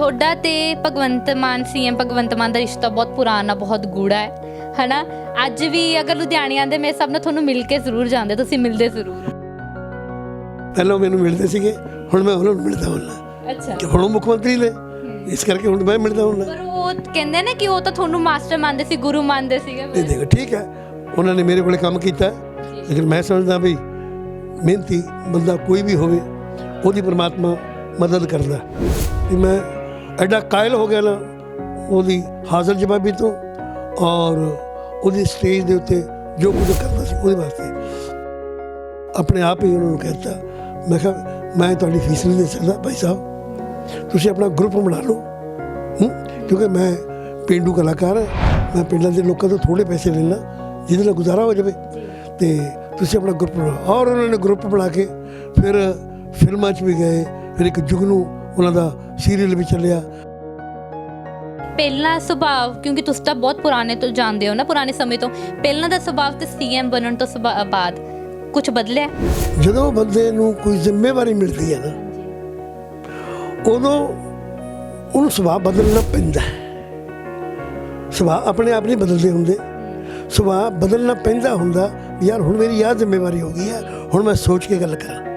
ਤੁਹਾਡਾ ਤੇ ਭਗਵੰਤ ਮਾਨ ਸੀਐਮ ਭਗਵੰਤ ਮਾਨ ਦਾ ਰਿਸ਼ਤਾ ਬਹੁਤ ਪੁਰਾਣਾ ਬਹੁਤ ਗੂੜਾ ਹੈ ਹਨਾ? ਅੱਜ ਵੀ ਅਗਰ ਲੁਧਿਆਣੇ ਆਂਦੇ ਮੇਰੇ ਸਭ ਨਾਲ ਤੁਹਾਨੂੰ ਮਿਲ ਕੇ ਜ਼ਰੂਰ ਜਾਂਦੇ ਤੁਸੀਂ ਮਿਲਦੇ ਜ਼ਰੂਰ। ਪਹਿਲਾਂ ਮੈਨੂੰ ਮਿਲਦੇ ਸੀਗੇ ਹੁਣ ਮੈਂ ਉਹਨਾਂ ਨੂੰ ਮਿਲਦਾ ਹੁੰਦਾ। ਅੱਛਾ। ਕਿ ਹੁਣ ਉਹ ਮੁੱਖ ਮੰਤਰੀ ਨੇ ਇਸ ਕਰਕੇ ਹੁਣ ਮੈਂ ਮਿਲਦਾ ਹੁੰਦਾ। ਪਰ ਉਹ ਕਹਿੰਦੇ ਨੇ ਕਿ ਉਹ ਤਾਂ ਤੁਹਾਨੂੰ ਮਾਸਟਰ ਮੰਨਦੇ ਸੀ ਗੁਰੂ ਮੰਨਦੇ ਸੀਗੇ। ਇਹ ਦੇਖੋ ਠੀਕ ਹੈ। ਉਹਨਾਂ ਨੇ ਮੇਰੇ ਕੋਲੇ ਕੰਮ ਕੀਤਾ। ਲੇਕਿਨ ਮੈਂ ਸਮਝਦਾ ਵੀ ਮਿਹਨਤੀ ਬੰਦਾ ਕੋਈ ਵੀ ਹੋਵੇ ਉਹਦੀ ਪਰਮਾਤਮਾ ਮਦਦ ਕਰਦਾ। ਵੀ ਮੈਂ ਐਡਾ ਕਾਇਲ ਹੋ ਗਿਆ ਨਾ, ਉਹਦੀ ਹਾਜ਼ਰ ਜਵਾਬੀ ਤੋਂ ਔਰ ਉਹਦੀ ਸਟੇਜ ਦੇ ਉੱਤੇ ਜੋ ਕੁਝ ਕਰਦਾ ਸੀ ਉਹਦੇ ਵਾਸਤੇ। ਆਪਣੇ ਆਪ ਹੀ ਉਹਨਾਂ ਨੂੰ ਕਹਿਤਾ, ਮੈਂ ਕਿਹਾ, ਮੈਂ ਤੁਹਾਡੀ ਫੀਸ ਨਹੀਂ ਦੇ ਸਕਦਾ ਭਾਈ ਸਾਹਿਬ। ਤੁਸੀਂ ਆਪਣਾ ਗਰੁੱਪ ਬਣਾ ਲਓ। ਕਿਉਂਕਿ ਮੈਂ ਪਿੰਡੂ ਕਲਾਕਾਰ ਹਾਂ। ਮੈਂ ਪਿੰਡਾਂ ਦੇ ਲੋਕਾਂ ਤੋਂ ਥੋੜੇ ਪੈਸੇ ਲੈਣਾ ਜਿਹਦੇ ਨਾਲ ਗੁਜ਼ਾਰਾ ਹੋ ਜਾਵੇ। ਤੇ ਤੁਸੀਂ ਆਪਣਾ ਗਰੁੱਪ ਬਣਾਓ। ਔਰ ਉਹਨਾਂ ਨੇ ਗਰੁੱਪ ਬਣਾ ਕੇ ਫਿਰ ਫਿਲਮਾਂ 'ਚ ਵੀ ਗਏ, ਫਿਰ ਇੱਕ ਜੁਗਨੂ ਉਹਨਾਂ ਦਾ ਸੀਰੀਅਲ ਵੀ ਚੱਲਿਆ। ਪਹਿਲਾ ਸੁਭਾਅ ਕਿਉਂਕਿ ਤੁਸੀਂ ਤਾਂ ਬਹੁਤ ਪੁਰਾਣੇ ਤੋਂ ਜਾਣਦੇ ਹੋ ਨਾ ਪੁਰਾਣੇ ਸਮੇਂ ਤੋਂ ਪਹਿਲਾਂ ਦਾ ਸੁਭਾਅ ਤੇ ਸੀਐਮ ਬਣਨ ਤੋਂ ਸੁਭਾ- ਬਾਅਦ ਕੁਝ ਬਦਲਿਆ? ਜਦੋਂ ਬੰਦੇ ਨੂੰ ਕੋਈ ਜ਼ਿੰਮੇਵਾਰੀ ਮਿਲਦੀ ਹੈ ਨਾ ਉਦੋਂ ਉਹਨੂੰ ਸੁਭਾਅ ਬਦਲਣਾ ਪੈਂਦਾ ਹੈ। ਸੁਭਾਅ ਆਪਣੇ ਆਪ ਨਹੀਂ ਬਦਲਦੇ ਹੁੰਦੇ। ਸੁਭਾਅ ਬਦਲਣਾ ਪੈਂਦਾ ਹੁੰਦਾ ਵੀ ਯਾਰ ਹੁਣ ਮੇਰੀ ਆਹ ਜ਼ਿੰਮੇਵਾਰੀ ਹੋ ਗਈ ਹੈ ਹੁਣ ਮੈਂ ਸੋਚ ਕੇ ਗੱਲ ਕਰਾਂ।